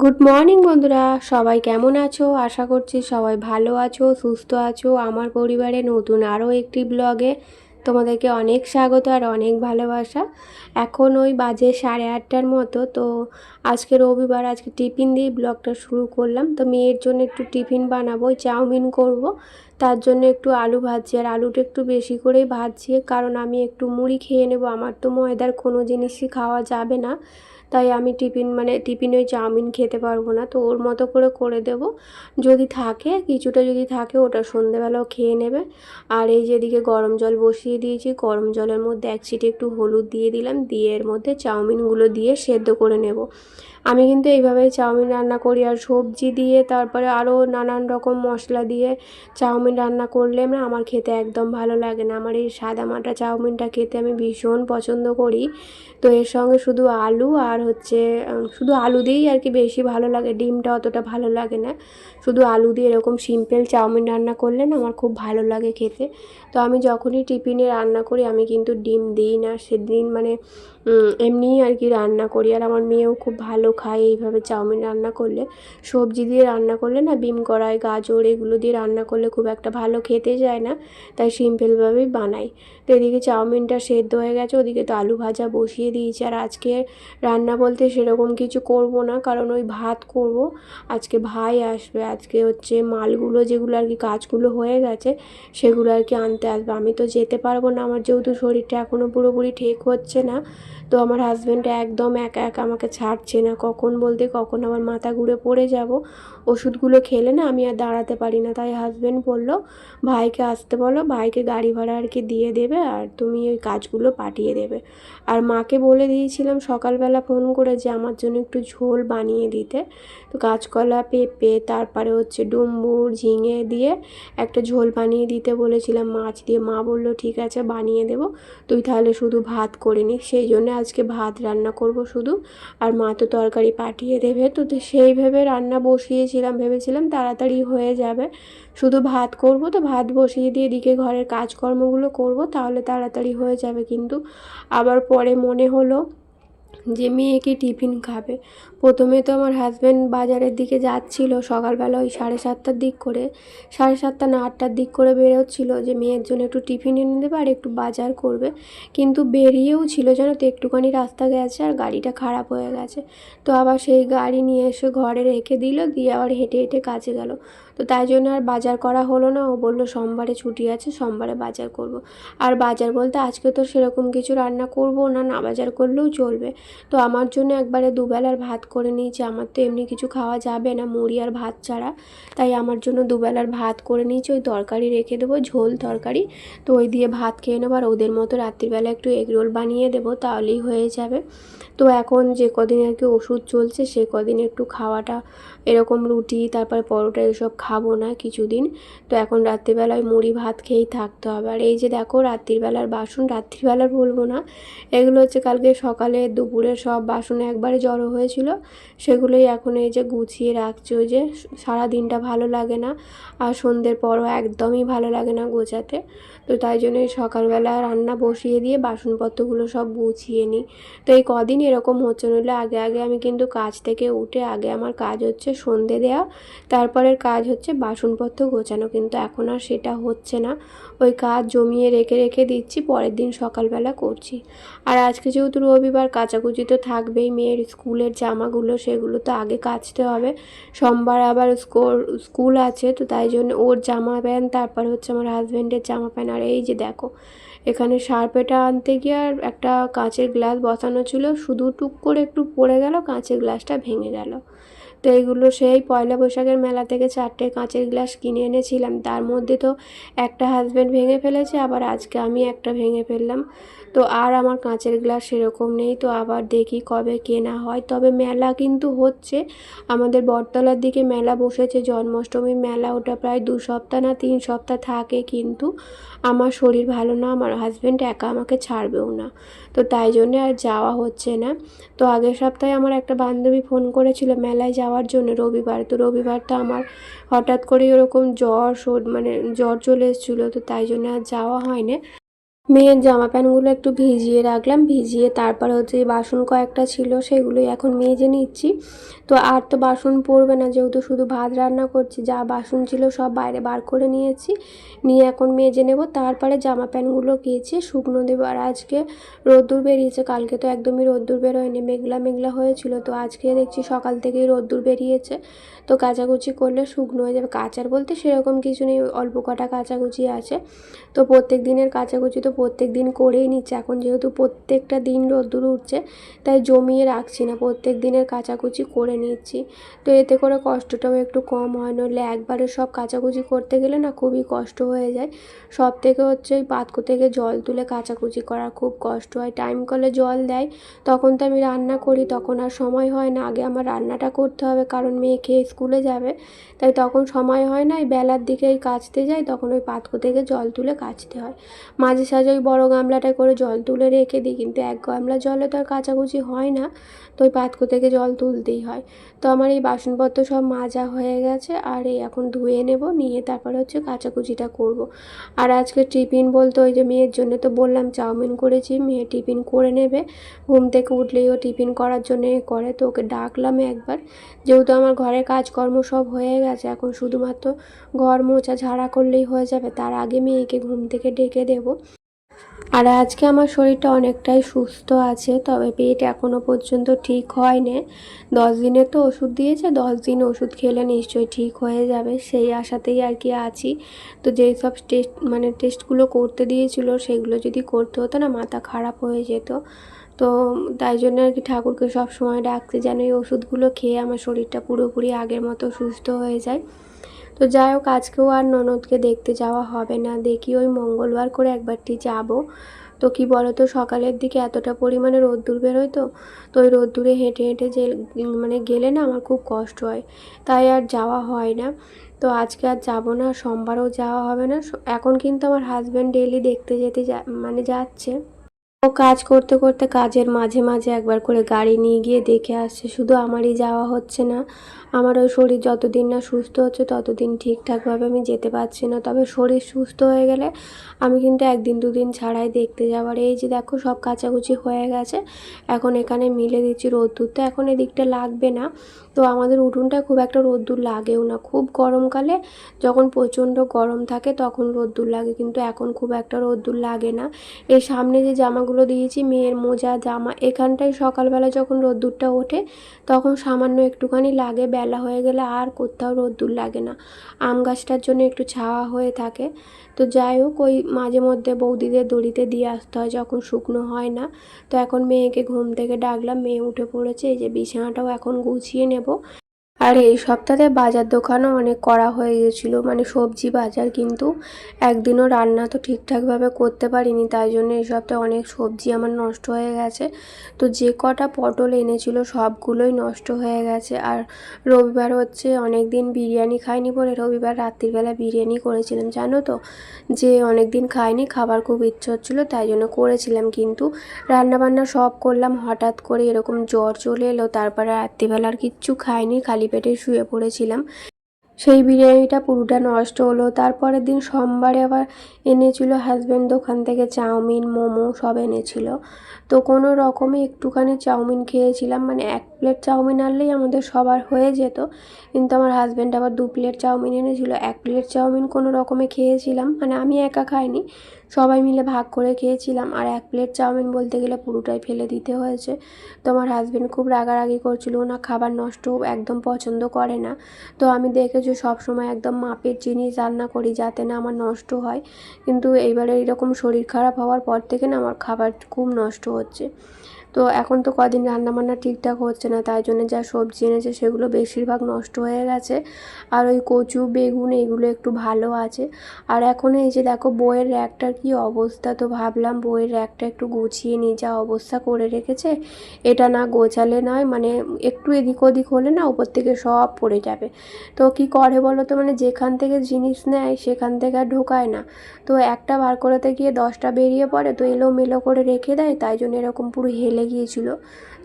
Good morning বন্ধুরা। সবাই কেমন আছো? আশা করছি সবাই ভালো আছো, সুস্থ আছো। আমার পরিবারে নতুন আরও একটি ব্লগে তোমাদেরকে অনেক স্বাগত আর অনেক ভালোবাসা। এখন ওই বাজে সাড়ে আটটার মতো, তো আজকে রবিবার, আজকে টিফিন দিয়ে ব্লগটা শুরু করলাম। তো মেয়ের জন্য একটু টিফিন বানাবো চাউমিন করব। তার জন্য একটু আলু ভাজছি, আর আলুটা একটু বেশি করেই ভাজছি। কারণ আমি একটু মুড়ি খেয়ে নেব, আমার তো ময়দার কোনো জিনিসই খাওয়া যাবে না। তাই আমি টিফিন মানে টিফিন ওই চাউমিন খেতে পারব না। তো ওর মতো করে করে দেব। যদি থাকে, কিছুটা যদি থাকে, ওটা সন্ধেবেলাও খেয়ে নেবে। আর এই যেদিকে গরম জল বসিয়ে দিয়েছি, গরম জলের মধ্যে এক সিটি একটু হলুদ দিয়ে দিলাম। দিয়ে এর মধ্যে চাউমিনগুলো দিয়ে সেদ্ধ করে নেব। আমি কিন্তু এইভাবে চাউমিন রান্না করি আর সবজি দিয়ে, তারপরে আরও নানান রকম মশলা দিয়ে চাউমিন রান্না করলে না আমার খেতে একদম ভালো লাগে না। আমার এই সাদা মাটা চাউমিনটা খেতে আমি ভীষণ পছন্দ করি। তো এর সঙ্গে শুধু আলু আর হচ্ছে শুধু আলু দিয়েই আর কি বেশি ভালো লাগে, ডিমটা অতটা ভালো লাগে না। শুধু আলু দিয়ে এরকম সিম্পল চাউমিন রান্না করলে না আমার খুব ভালো লাগে খেতে। তো আমি যখনই টিফিনে রান্না করি আমি কিন্তু ডিম দিই না। সেদিন মানে এমনিই আর কি রান্না করি। আর আমার মেয়েও খুব ভালো খায় এইভাবে চাউমিন রান্না করলে। সবজি দিয়ে রান্না করলে না বিম কড়াই, গাজর এগুলো দিয়ে রান্না করলে খুব একটা ভালো খেতে যায় না, তাই সিম্পলভাবেই বানাই। তো এদিকে চাউমিনটা সেদ্ধ হয়ে গেছে, ওদিকে তো আলু ভাজা বসিয়ে দিয়েছি। আর আজকে রান্না বলতে সেরকম কিছু করব না, কারণ ওই ভাত করব। আজকে ভাই আসবে, আজকে হচ্ছে মালগুলো যেগুলো আর কি কাজগুলো হয়ে গেছে, সেগুলো আর কি আনতে আসবে। আমি তো যেতে পারব না, আমার যেহেতু শরীরটা এখনও পুরোপুরি ঠিক হচ্ছে না তো আমার হাজব্যান্ড একদম একা একা আমাকে ছাড়ছে না। কখন বলতে, কখন আমার মাথা ঘুরে পড়ে যাব, ওষুধগুলো খেলে না আমি আর দাঁড়াতে পারি না। তাই হাজব্যান্ড বলল, ভাইকে আসতে বলো, ভাইকে গাড়ি ভাড়া আর কি দিয়ে দেবে আর তুমি ওই কাজগুলো পাঠিয়ে দেবে। আর মাকে বলে দিয়েছিলাম সকালবেলা ফোন করে যে আমার জন্য একটু ঝোল বানিয়ে দিতে। তো কাঁচকলা পেঁপে তারপরে হচ্ছে ডুম্বুর ঝিঙে দিয়ে একটা ঝোল বানিয়ে দিতে বলেছিলাম। মাছ দিয়ে মা বলল, ঠিক আছে, বানিয়ে দেবো। তুই তাহলে শুধু ভাত করে নিস। সেই জন্য আজকে ভাত রান্না করব শুধু। আর মা তো তরকারি পাঠিয়ে দেবে, তো সেই ভেবে রান্না বসিয়েছিলাম, ভেবেছিলাম তাড়াতাড়ি হয়ে যাবে। শুধু ভাত করব তো ভাত বসিয়ে দিয়ে দিকে ঘরের কাজকর্মগুলো করব, তাহলে তাড়াতাড়ি হয়ে যাবে কিন্তু। আবার পরে মনে হলো যে মেয়েকে টিফিন খাবে। প্রথমে তো আমার হাজব্যান্ড বাজারের দিকে যাচ্ছিল, সকালবেলা ওই সাড়ে সাতটার দিক করে। সাড়ে সাতটা না আটটার দিক করে বেরোচ্ছিল যে মেয়ের জন্য একটু টিফিন এনে দেবে আর একটু বাজার করবে। কিন্তু বেরিয়েও ছিল যেন তো, একটুখানি রাস্তা গেছে আর গাড়িটা খারাপ হয়ে গেছে। তো আবার সেই গাড়ি নিয়ে এসে ঘরে রেখে দিল, দিয়ে আবার হেঁটে হেঁটে কাজে গেল। তো তাই জন্য আর বাজার করা হলো না। ও বলল, সোমবারে ছুটি আছে, সোমবারে বাজার করব। আর বাজার বলতে আজকে তো সেরকম কিছু রান্না করব না না বাজার করলেও চলবে। তো আমার জন্য একবারে দুবেলার ভাত করে নিয়েছি। আমার তো এমনি কিছু খাওয়া যাবে না, মুড়ি আর ভাত ছাড়া। তাই আমার জন্য দুবেলার ভাত করে নিয়েছি। ওই তরকারি রেখে দেবো, ঝোল তরকারি। তো ওই দিয়ে ভাত খেয়ে নেব। আর ওদের মতো রাত্রিবেলা একটু এগরোল বানিয়ে দেবো, তাহলেই হয়ে যাবে। তো এখন যে কদিন আর কি ওষুধ চলছে, সে কদিন একটু খাওয়াটা, এরকম রুটি, তারপর পরোটা, এসব খাব না কিছুদিন। তো এখন রাত্রিবেলায় মুড়ি ভাত খেয়েই থাকতে হবে। আর এই যে দেখো রাত্রিবেলার বাসন রাত্রিবেলার বলব না। এগুলো হচ্ছে কালকে সকালে দুপুরে সব বাসন একবারে জড়ো হয়েছিল। সেগুলোই এখন এই যে গুছিয়ে রাখছি। ওই যে সারা দিনটা ভালো লাগে না আর সন্ধ্যের পরও একদমই ভালো লাগে না গোছাতে। তো তাই জন্য সকালবেলা রান্না বসিয়ে দিয়ে বাসনপত্রগুলো সব গুছিয়ে নিই। তো এই কদিন এরকম হচ্ছে নইলে আগে আগে আমি কিন্তু কাজ থেকে উঠে আগে আমার কাজ হচ্ছে সন্ধে দেওয়া। তারপরের কাজ হচ্ছে বাসনপত্র গোছানো, কিন্তু এখন আর সেটা হচ্ছে না। ওই কাজ জমিয়ে রেখে রেখে দিচ্ছি, পরের দিন সকালবেলা করছি। আর আজকে যেহেতু রবিবার, কাচাকুচি তো থাকবেই, মেয়ের স্কুলের জামাগুলো সেগুলো তো আগে কাচতে হবে। সোমবার আবার স্কুল স্কুল আছে, তো তাই জন্য ওর জামা প্যান্ট, তারপর হচ্ছে আমার হাজব্যান্ডের জামা প্যান্ট। আর এই যে দেখো, এখানে সার্পেটা আনতে গিয়ে আর একটা কাঁচের গ্লাস বসানো ছিল, শুধু টুক করে একটু পড়ে গেল, কাঁচের গ্লাসটা ভেঙে গেল। তো এইগুলো সেই পয়লা বৈশাখের মেলা থেকে চারটে কাঁচের গ্লাস কিনে এনেছিলাম। তার মধ্যে তো একটা হাজব্যান্ড ভেঙে ফেলেছে, আবার আজকে আমি একটা ভেঙে ফেললাম। তো আর আমার কাঁচের গ্লাস সেরকম নেই, তো আবার দেখি কবে কেনা হয়। তবে মেলা কিন্তু হচ্ছে। আমাদের বটতলার দিকে মেলা বসেছে, জন্মাষ্টমীর মেলা, ওটা প্রায় দু সপ্তাহ না তিন সপ্তাহ থাকে কিন্তু আমার শরীর ভালো না, আমার হাজব্যান্ড একা আমাকে ছাড়বেও না। তো তাই জন্যে আর যাওয়া হচ্ছে না। তো আগের সপ্তাহে আমার একটা বান্ধবী ফোন করেছিল, মেলায় যাওয়ার জন্য রবিবার। তো রবিবারটা আমার হঠাৎ করে ওরকম জ্বর মানে জ্বর চলে এসেছিল, তো তাই জন্য আর যাওয়া হয়নি। মেয়ের জামা প্যান্টগুলো একটু ভিজিয়ে রাখলাম, ভিজিয়ে তারপর হচ্ছে বাসন কয়েকটা ছিল সেগুলোই এখন মেজে নিচ্ছি। তো আর তো বাসন পড়বে না, যেহেতু শুধু ভাত রান্না করছি, যা বাসন ছিল সব বাইরে বার করে নিয়েছি। নিয়ে এখন মেজে নেব, তারপরে জামা প্যান্টগুলো কেচে শুকনো দেবো। আর আজকে রোদ্দুর বেরিয়েছে, কালকে তো একদমই রোদ্দুর বেরোয়নি, মেঘলা মেঘলা হয়েছিল। তো আজকে দেখছি সকাল থেকেই রোদ্দুর বেরিয়েছে। তো কাচাকুচি করলে শুকনো হয়ে যাবে। কাচার বলতে সেরকম কিছু নেই, অল্প কটা কাচাকুচি আছে। তো প্রত্যেক দিনের কাচাকুচি তো প্রত্যেক দিন করেই নিচ্ছে। এখন যেহেতু প্রত্যেকটা দিন রোদ্দুর উঠছে, তাই জমিয়ে রাখছি না। প্রত্যেক দিনের কাচাকুচি করে নিচ্ছি। তো এতে করে কষ্টটাও একটু কম হয়। নইলে একবারে সব কাচাকুচি করতে গেলে না খুবই কষ্ট হয়ে যায়। সব থেকে হচ্ছে ওই পাতকো থেকে জল তুলে কাচাকুচি করা খুব কষ্ট হয়। টাইম কলে জল দেয়, তখন তো আমি রান্না করি, তখন আর সময় হয় না। আগে আমার রান্নাটা করতে হবে, কারণ মেয়ে খেয়ে স্কুলে যাবে। তাই তখন সময় হয় না, এই বেলার দিকেই কাচতে যাই, তখন ওই পাতকো থেকে জল তুলে কাচতে হয়। মাঝে সাঝে ওই বড়ো গামলাটা করে জল তুলে রেখে দিই, কিন্তু এক গামলা জলে তো আর কাচাকুচি হয় না, তো ওই পাতকো থেকে জল তুলতেই হয়। তো আমার এই বাসনপত্র সব মাজা হয়ে গেছে, আর এই এখন ধুয়ে নেব, নিয়ে তারপরে হচ্ছে কাচাকুচিটা করব। আর আজকে টিফিন বলতে ওই যে মেয়ের জন্য তো বললাম, চাউমিন করেছি, মেয়ে টিফিন করে নেবে। ঘুম থেকে উঠলেই ও টিফিন করার জন্য করে, তো ওকে ডাকলাম একবার। যেহেতু আমার ঘরের কাজকর্ম সব হয়ে গেছে, এখন শুধুমাত্র ঘর মোছা ঝাড়া করলেই হয়ে যাবে, তার আগে মেয়েকে ঘুম থেকে ডেকে দেবো। আর আজকে আমার শরীরটা অনেকটাই সুস্থ আছে, তবে পেট এখনও পর্যন্ত ঠিক হয়নি। দশ দিনে তো ওষুধ দিয়েছে, দশ দিন ওষুধ খেলে নিশ্চয়ই ঠিক হয়ে যাবে, সেই আশাতেই আর কি আছি। তো যেই সব টেস্ট মানে টেস্টগুলো করতে দিয়েছিল, সেগুলো যদি করতে হতো না, মাথা খারাপ হয়ে যেত। তো তাই জন্য আর কি ঠাকুরকে সব সময় ডাকতে যেন এই ওষুধগুলো খেয়ে আমার শরীরটা পুরোপুরি আগের মতো সুস্থ হয়ে যায়। তো যাই হোক, আজকেও আর ননদকে দেখতে যাওয়া হবে না। দেখি ওই মঙ্গলবার করে একবারটি যাব। তো কি বলো তো সকালের দিকে এতটা পরিমাণে রোদ্দুর বেরোয় তো তো ওই রোদ্দুরে হেঁটে হেঁটে যে মানে গেলে না আমার খুব কষ্ট হয়। তাই আর যাওয়া হয় না। তো আজকে আর যাব না, সোমবারও যাওয়া হবে না। এখন কিন্তু আমার হাজব্যান্ড ডেলি দেখতে যেতে মানে যাচ্ছে। ও কাজ করতে করতে কাজের মাঝে মাঝে একবার করে গাড়ি নিয়ে গিয়ে দেখে আসছে। শুধু আমারই যাওয়া হচ্ছে না। আমার ওই শরীর যতদিন না সুস্থ হচ্ছে, ততদিন ঠিকঠাকভাবে আমি যেতে পারছি না। তবে শরীর সুস্থ হয়ে গেলে আমি কিন্তু একদিন দুদিন ছাড়াই দেখতে যাবার এই যে দেখো, সব কাচাকুচি হয়ে গেছে। এখন এখানে মিলে দিচ্ছি রোদ্দুর। তো এখন এদিকটা লাগবে না। তো আমাদের উঠোনটা খুব একটা রোদ্দুর লাগেও না। খুব গরমকালে যখন প্রচণ্ড গরম থাকে তখন রোদ্দুর লাগে। কিন্তু এখন খুব একটা রোদ্দুর লাগে না। এই সামনে যে জামাগুলো দিয়েছি, মেয়ের মোজা, জামা, এখানটায় সকালবেলা যখন রোদ্দুরটা ওঠে তখন সামান্য একটুখানি লাগে। বেলা হয়ে গেলে আর কোথাও রোদ্দুর লাগে না। আম গাছটার জন্য একটু ছাওয়া হয়ে থাকে। তো যাই হোক, ওই মাঝে মধ্যে বৌদিদের দড়িতে দিয়ে আসতে হয় যখন শুকনো হয় না। তো এখন মেয়েকে ঘুম থেকে ডাকলাম, মেয়ে উঠে পড়েছে। এই যে বিছানাটাও এখন গুছিয়ে নেব। আর এই সপ্তাহে বাজার দোকানও অনেক করা হয়ে গেছিল মানে সবজি বাজার কিন্তু একদিনও রান্না তো ঠিকঠাকভাবে করতে পারিনি, তাই জন্য এই সপ্তাহে অনেক সবজি আমার নষ্ট হয়ে গেছে। তো যে কটা পটল এনেছিল সবগুলোই নষ্ট হয়ে গেছে। আর রবিবার হচ্ছে অনেক দিন বিরিয়ানি খাইনি বলে রবিবার রাত্রিবেলা বিরিয়ানি করেছিলাম, জানো তো? যে অনেক দিন খাইনি, খাবার খুব ইচ্ছে হচ্ছিল, তাই জন্য করেছিলাম। কিন্তু রান্নাবান্না সব করলাম, হঠাৎ করে এরকম জ্বর চলে এলো, তারপরে রাত্রিবেলা আর কিচ্ছু খাইনি, খালি পেটে শুয়ে পড়েছিলাম। সেই বিরিয়ানিটা পুরোটা নষ্ট হলো। তারপরের দিন সোমবারে আবার এনেছিল হাজব্যান্ড দোকান থেকে চাউমিন, মোমো সব এনেছিল। তো কোনো রকমে একটুখানি চাউমিন খেয়েছিলাম। মানে এক প্লেট চাউমিন আনলেই আমাদের সবার হয়ে যেত। কিন্তু আমার হাজব্যান্ড আবার দু প্লেট চাউমিন এনেছিল। এক প্লেট চাউমিন কোনো রকমে খেয়েছিলাম। মানে আমি একা খাইনি। সবাই মিলে ভাগ করে খেয়েছিলাম। আর এক প্লেট চাউমিন বলতে গেলে পুরোটাই ফেলে দিতে হয়েছে। তো আমার হাজব্যান্ড খুব রাগারাগি করছিল, না খাবার নষ্ট একদম পছন্দ করে না। তো আমি দেখেছি সবসময় একদম মাপের জিনিস রান্না করি যাতে না আমার নষ্ট হয়। কিন্তু এইবারে এরকম শরীর খারাপ হওয়ার পর থেকে না আমার খাবার খুব নষ্ট হচ্ছে। তো এখন তো কদিন রান্নাবান্না ঠিকঠাক হচ্ছে না, তাই জন্য যা সবজি এনেছে সেগুলো বেশিরভাগ নষ্ট হয়ে গেছে। আর ওই কচু, বেগুন এগুলো একটু ভালো আছে। আর এখন এই যে দেখো বইয়ের র্যাকটার কি অবস্থা, তো ভাবলাম বইয়ের র্যাকটা একটু গুছিয়ে নিই, যা অবস্থা করে রেখেছে। এটা না গোছালে নয় মানে একটু এদিক ওদিক হলে না উপর থেকে সব পড়ে যাবে। তো কি করে বলো তো মানে যেখান থেকে জিনিস নেয় সেখান থেকে আর ঢোকায় না। তো একটা বার করাতে গিয়ে দশটা বেরিয়ে পড়ে, তো এলোমেলো করে রেখে দেয়, তাই জন্য এরকম পুরো হেলে গিয়েছিল।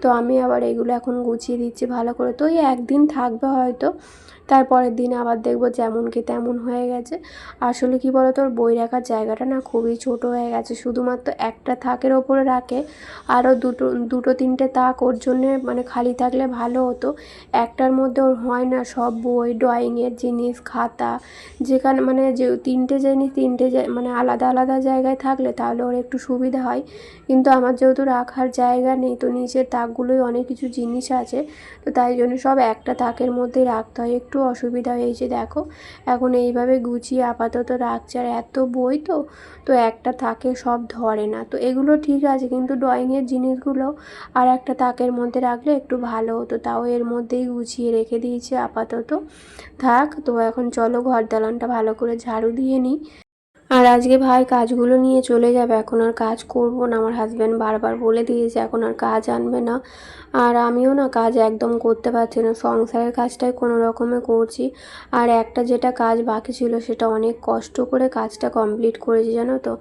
তো আমি আবার এগুলো এখন গুছিয়ে দিচ্ছি ভালো করে। তো ওই একদিন থাকবে হয়তো। তারপরের দিন আবার দেখব যেমন কি তেমন হয়ে গেছে। আসলে কি বলো তোর বই রাখার জায়গাটা না খুবই ছোট হয়ে গেছে। শুধুমাত্র একটা থাকের ওপরে রাখে, আরও দুটো দুটো তিনটে তাক ওর জন্যে মানে খালি থাকলে ভালো হতো। একটার মধ্যে ওর হয় না সব বই ড্রয়িংয়ের জিনিস, খাতা, যেখানে মানে যে তিনটে জিনিস, তিনটে মানে আলাদা আলাদা জায়গায় থাকলে তাহলে ওর একটু সুবিধা হয়। কিন্তু আমার যেহেতু রাখার জায়গা নেই, তো নিচের তাকগুলোই অনেক কিছু জিনিস আছে। তো তাই জন্য সব একটা তাকের মধ্যেই রাখতে হয়, একটু অসুবিধা হয়েছে, দেখো। এখন এইভাবে গুছিয়ে আপাতত রাখছে। আর এত বই তো তো একটা থাকে সব ধরে না। তো এগুলো ঠিক আছে, কিন্তু ড্রয়িংয়ের জিনিসগুলো আর একটা তাকের মধ্যে রাখলে একটু ভালো হতো। তাও এর মধ্যেই গুছিয়ে রেখে দিয়েছে আপাতত। থাক, তো এখন চলো ঘর দালানটা ভালো করে ঝাড়ু দিয়ে নিই। আর আজকে ভাই কাজগুলো নিয়ে চলে যাবে। এখন আর কাজ করব না। আমার হাজব্যান্ড বারবার বলে দিয়েছে, এখন আর কাজ আনবে না। আর আমিও না কাজ একদম করতে পারছি না। সংসারের কাজটাই কোনো রকমে করছি। আর একটা যেটা কাজ বাকি ছিল, সেটা অনেক কষ্ট করে কাজটা কমপ্লিট করেছি, জানো তো?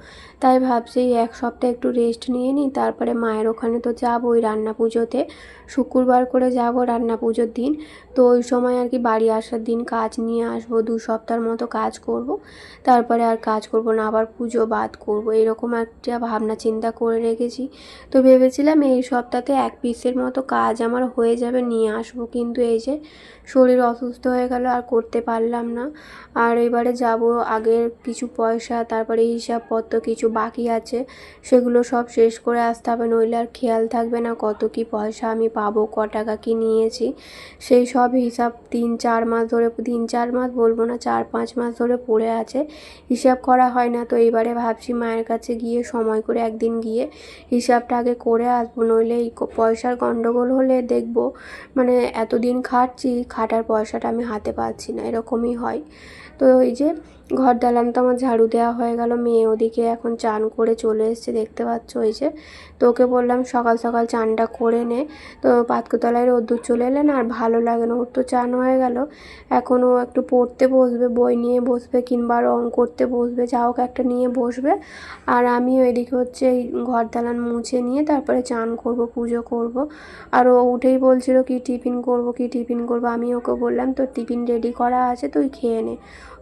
তাই ভাবছি এক সপ্তাহ একটু রেস্ট নিয়ে নিই। তারপরে মায়ের ওখানে তো যাব ওই রান্না পুজোতে। শুক্রবার করে যাব রান্না পুজোর দিন। তো ওই সময় আর কি বাড়ি আসার দিন কাজ নিয়ে আসব, দু সপ্তাহের মতো কাজ করব। তারপরে আর কাজ করব না, আবার পুজো বাদ করব, এরকম একটা ভাবনা, চিন্তা করে রেখেছি। তো ভেবেছিলাম এই সপ্তাহে এক পিসের মতো কাজ আমার হয়ে যাবে, নিয়ে আসব। কিন্তু এই যে শরীর অসুস্থ হয়ে গেল, আর করতে পারলাম না। আর এবারে যাব আগের কিছু পয়সা, তারপরে হিসাবপত্র কিছু বাকি আছে, সেগুলো সব শেষ করে আসতে হবে। নইলে আর খেয়াল থাকবে না, কত কি পয়সা আমি পাবো, ক টাকা কি নিয়েছি। সেই সব হিসাব তিন চার মাস ধরে, তিন চার মাস বলব না, চার পাঁচ মাস ধরে পড়ে আছে। হিসাব করা হয় না। তো এবারে ভাবছি মায়ের কাছে গিয়ে সময় করে একদিন গিয়ে হিসাবটা আগে করে আসব। নইলে এই পয়সার গন্ডগোল হলে দেখব। মানে এতদিন খাটছি, খাটার পয়সাটা আমি হাতে পাচ্ছি না। এরকমই হয়। তো এই যে ঘর দালান তো আমার ঝাড়ু দেওয়া হয়ে গেল। মেয়ে ওদিকে এখন চান করে চলে এসছে, দেখতে পাচ্ছ ওই যে। তো ওকে বললাম, সকাল সকাল চানটা করে নে। তো পাতকুতলায় রোদ্দুর চলে এলেন আর ভালো লাগে না। ওর তো চান হয়ে গেল। এখন ও একটু পড়তে বসবে, বই নিয়ে বসবে কিংবা রং করতে বসবে। যা হোক একটা নিয়ে বসবে। আর আমি ওইদিকে হচ্ছে এই ঘর দালান মুছে নিয়ে তারপরে চান করব, পুজো করব। আর ও উঠেই বলছিল, কি টিফিন করব, কি টিফিন করব? আমি ওকে বললাম, তোর টিফিন রেডি করা আছে, তুই খেয়ে নে।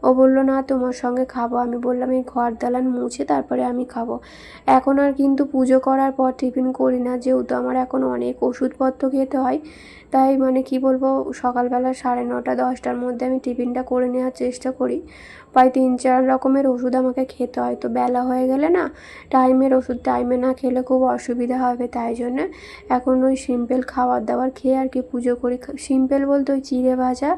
ও বলল, না, তোমার সঙ্গে খাব। আমি বললাম, এই ঘর দালান মুছে তারপরে আমি খাব। এখন আর কিন্তু পুজো করার পর টিফিন করি না, যেহেতু আমার এখন অনেক ওষুধপত্র খেতে হয়। তাই মানে কি বলব, সকালবেলা সাড়ে নটা, দশটার মধ্যে আমি টিফিনটা করে নেওয়ার চেষ্টা করি। প্রায় তিন, চার রকমের ওষুধ আমাকে খেতে হয়। তো বেলা হয়ে গেলে না, টাইমের ওষুধ, টাইমে না খেলে খুব অসুবিধা হবে, তাই জন্য এখন ওই সিম্পল খাবার দাবার খেয়ে আর কি পুজো করি। সিম্পল বলতে ওই চিড়ে ভাজা,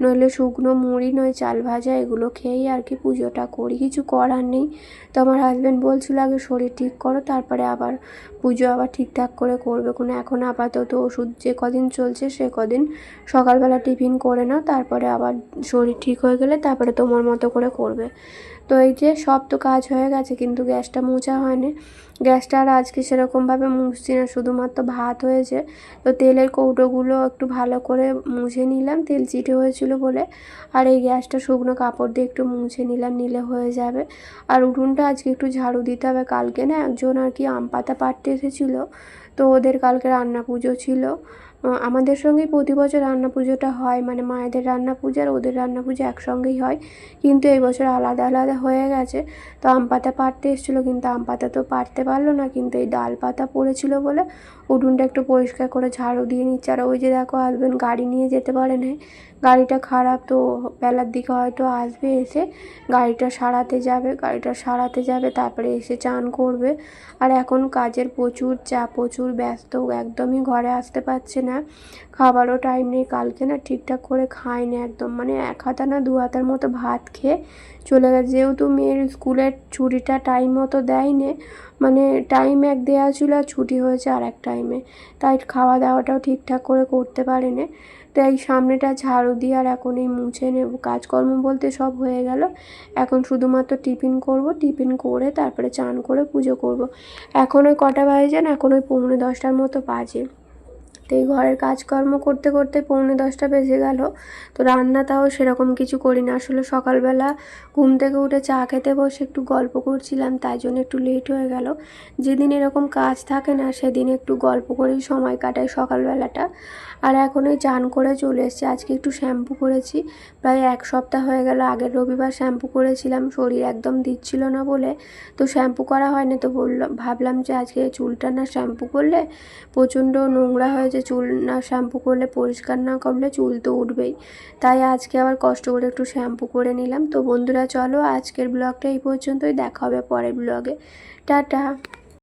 নইলে শুকনো মুড়ি, নয় চাল ভাজা, এগুলো খেয়েই আর কি পুজোটা করি। কিছু করার নেই। তো আমার হাজব্যান্ড বলছিল আগে শরীর ঠিক করো, তারপরে আবার পুজো আবার ঠিকঠাক করে করবে। কোনো এখন আপাতত ওষুধ যে কদিন চলছে, সে কদিন সকালবেলা টিফিন করে নাও, তারপরে আবার শরীর ঠিক হয়ে গেলে তারপরে তোমার মতো করে করবে। তো এই যে সব তো কাজ হয়ে গেছে, কিন্তু গ্যাসটা মোছা হয়নি। গ্যাসটা আর আজকে সেরকমভাবে মুছছি না, শুধুমাত্র ভাত হয়েছে। তো তেলের কৌটোগুলো একটু ভালো করে মুছে নিলাম, তেল চিটে হয়েছিল বলে। আর এই গ্যাসটা শুকনো কাপড় দিয়ে একটু মুছে নিলাম, নিলে হয়ে যাবে। আর উঠোনটা আজকে একটু ঝাড়ু দিতে হবে। কালকে না একজন আর কি আম পাতা পাড়তে এসেছিল, তো ওদের কালকে রান্না পুজো ছিল। আমাদের সঙ্গেই প্রতি বছর রান্না পুজোটা হয় মানে মায়েদের রান্না পূজা আর ওদের রান্না পুজো একসঙ্গেই হয়। কিন্তু এই বছর আলাদা আলাদা হয়ে গেছে। তো আম পাতা পাড়তে এসেছিল, কিন্তু আম পাতা তো পাড়তে পারল না, কিন্তু এই ডাল পাতা পড়েছিল বলে উঠোনটা একটু পরিষ্কার করে ঝাড়ু দিয়ে নিচ্ছে। আর ওই যে দেখো হাজবেন্ড গাড়ি নিয়ে যেতে পারে না গাড়িটা খারাপ, তো বেলার দিকে হয়তো আসবে এসে। গাড়িটা সারাতে যাবে, গাড়িটা সারাতে যাবে, তারপরে এসে চান করবে। আর এখন কাজের প্রচুর চাপ, প্রচুর ব্যস্ত, একদমই ঘরে আসতে পারছে না। খাবারও টাইম নেই, কালকে না ঠিকঠাক করে খায়নি একদম। মানে এক হাতা না দু হাতার মতো ভাত খেয়ে চলে গেছে। যেহেতু মেয়ের স্কুলের ছুটিটা টাইম মতো দেয়নি মানে টাইম এক দেওয়া ছিল আর ছুটি হয়েছে আর এক টাইমে তাই খাওয়া দাওয়াটাও ঠিকঠাক করে করতে পারেনি। তাই সামনেটা ঝাড়ু দিয়ে আর এখন এই মুছে নেব। কাজকর্ম বলতে সব হয়ে গেল। এখন শুধুমাত্র টিফিন করব, টিফিন করে তারপরে চান করে পুজো করব। এখন ওই কটা বাজে না এখন ওই পৌনে দশটার মতো বাজে। তো এই ঘরের কাজকর্ম করতে করতে পৌনে দশটা বেজে গেল। তো রান্না তাও সেরকম কিছু করি না আসলে সকালবেলা ঘুম থেকে উঠে চা খেতে বসে একটু গল্প করছিলাম, তাই জন্য একটু লেট হয়ে গেল। যেদিন এরকম কাজ থাকে না, সেদিন একটু গল্প করেই সময় কাটাই সকালবেলাটা। আর এখন ওই চান করে চলে এসেছি। আজকে একটু শ্যাম্পু করেছি। প্রায় এক সপ্তাহ হয়ে গেল। আগের রবিবার শ্যাম্পু করেছিলাম। শরীর একদম দিচ্ছিল না বলে। তো শ্যাম্পু করা হয়নি। তো বললাম, ভাবলাম যে আজকে চুলটা না শ্যাম্পু করলে প্রচণ্ড নোংরা হয়েছে চুল না শ্যাম্পু করলে, পরিষ্কার না করলে চুল তো উঠবেই। তাই আজকে আবার কষ্ট করে একটু শ্যাম্পু করে নিলাম। তো বন্ধুরা, চলো আজকের ব্লগটা এই পর্যন্তই। দেখা হবে পরের ব্লগে। টাটা।